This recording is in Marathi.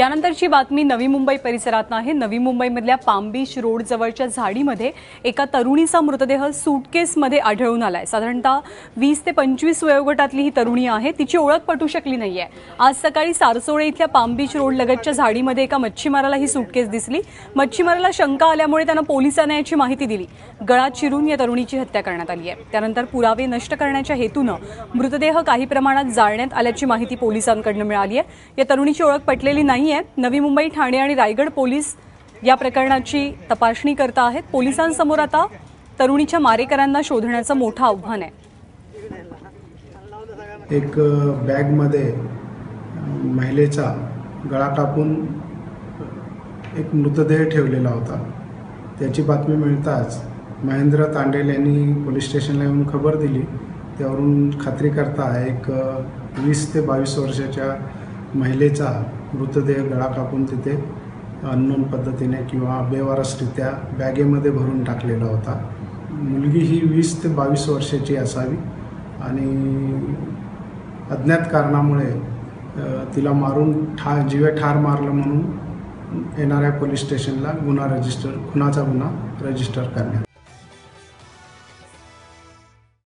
यानंतरची बातमी नवी मुंबई परिसरात आहे नवी मुंबईमधल्या पामबीच रोड जवळच्या झाडीमध्ये एका तरुणीचा मृतदेह सूटकेसमध्ये आढळून आलाय. साधारणतः वीस ते पंचवीस वयोगटातली ही तरुणी आहे. तिची ओळख पटू शकली नाहीये. आज सकाळी सारसोळे इथल्या पामबीच रोड लगतच्या झाडीमध्ये एका मच्छीमाराला ही सूटकेस दिसली. मच्छीमाराला शंका आल्यामुळे त्यांना पोलिसांना याची माहिती दिली. गळा चिरून या तरुणीची हत्या करण्यात आली आहे त्यानंतर पुरावे नष्ट करण्याच्या हेतूनं मृतदेह काही प्रमाणात जाळण्यात आल्याची माहिती पोलिसांकडनं मिळाली आहे या तरुणीची ओळख पटलेली नाही नाहीये नवी मुंबई ठाणे आणि रायगड पोलीस या प्रकरणाची तपासणी करत आहेत. पोलिसांसमोर आता तरुणीच्या मारेकरांना शोधण्याचं मोठं आव्हान आहे. एक बॅगमध्ये महिलेचा गळा कापून एक मृतदेह ठेवलेला होता. त्याची बातमी मिळताच महेंद्र तांडेल यांनी पोलीस स्टेशनला येऊन खबर दिली. त्यावरून खात्री करता एक वीस ते बावीस वर्षाच्या महिलेचा मृतदेह गळा कापून तिथे अननोन पद्धतीने किंवा बेवारसरित्या बॅगेमध्ये भरून टाकलेला होता. मुलगी ही वीस ते बावीस वर्षाची असावी आणि अज्ञात कारणामुळे तिला मारून ठा जीवे ठार मारलं म्हणून येणाऱ्या पोलीस स्टेशनला गुन्हा रजिस्टर खुनाचा गुन्हा रजिस्टर करण्यात